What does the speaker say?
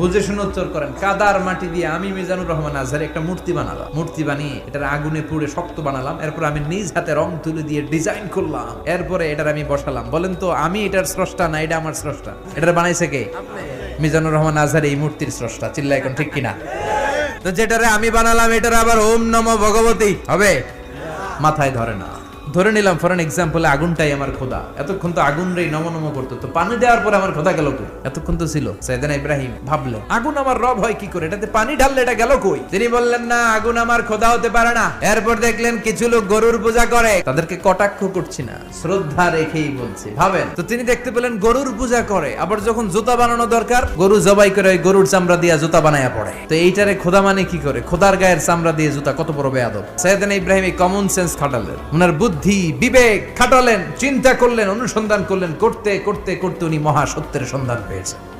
বুঝে শুনে উত্তর করেন, কাদার মাটি দিয়ে আমি মিজানুর রহমান আজহার একটা মূর্তি বানালাম। মূর্তি বানিয়ে এটার আগুনে পুড়ে শক্ত বানালাম। এরপর আমি নিজ হাতে রং তুলে দিয়ে ডিজাইন করলাম। এরপরে এটার আমি বসালাম। বলেন তো, আমি এটার স্রষ্টা না, এটা আমার স্রষ্টা? এটার বানাইছে কে? মিজানুর রহমান আজহার এই মূর্তির স্রষ্টা। চিল্লা এখন ঠিক কিনা? তো যেটারে আমি বানালাম, এটার আবার ওম নম ভগবতী। হবে? মাথায় ধরে না। ধরে নিলাম ফর এক্সাম্পল আগুনটাই আমার খোদা। এতক্ষণ তো আগুন রে নম নম করতো। তো পানি দেওয়ার পরে আমার খোদা গেল কই? এতক্ষণ তো ছিল সাইদানা ইব্রাহিম ভাবলেন আগুন আমার রব হয় কি করে? এটাতে পানি ঢাললে এটা গেল কই? তিনি বললেন, না, আগুন আমার খোদা হতে পারে না। এরপর দেখলেন কিছু লোক গরুর পূজা করে। তাদেরকে কটাক্ষ করছি না, শ্রদ্ধা রেখেই বলছি, ভাবেন? তো তিনি দেখতে পেলেন গরুর পূজা করে, আবার যখন জুতা বানানো দরকার, গরু জবাই করে ওই গরুর চামড়া দিয়ে জুতা বানায়া পড়ে। তো এইটারে খোদা মানে কি করে? খোদার গায়ের চামড়া দিয়ে জুতা, কত বড় বেয়াদব। সৈয়দানা ইব্রাহিম এই কমন সেন্স খাটালেন। ওনার বুদ্ধি বিবেক খাটালেন চিন্তা করলেন অনুসন্ধান করলেন করতে করতে করতে উনি মহাসত্যের সন্ধান পেয়েছেন।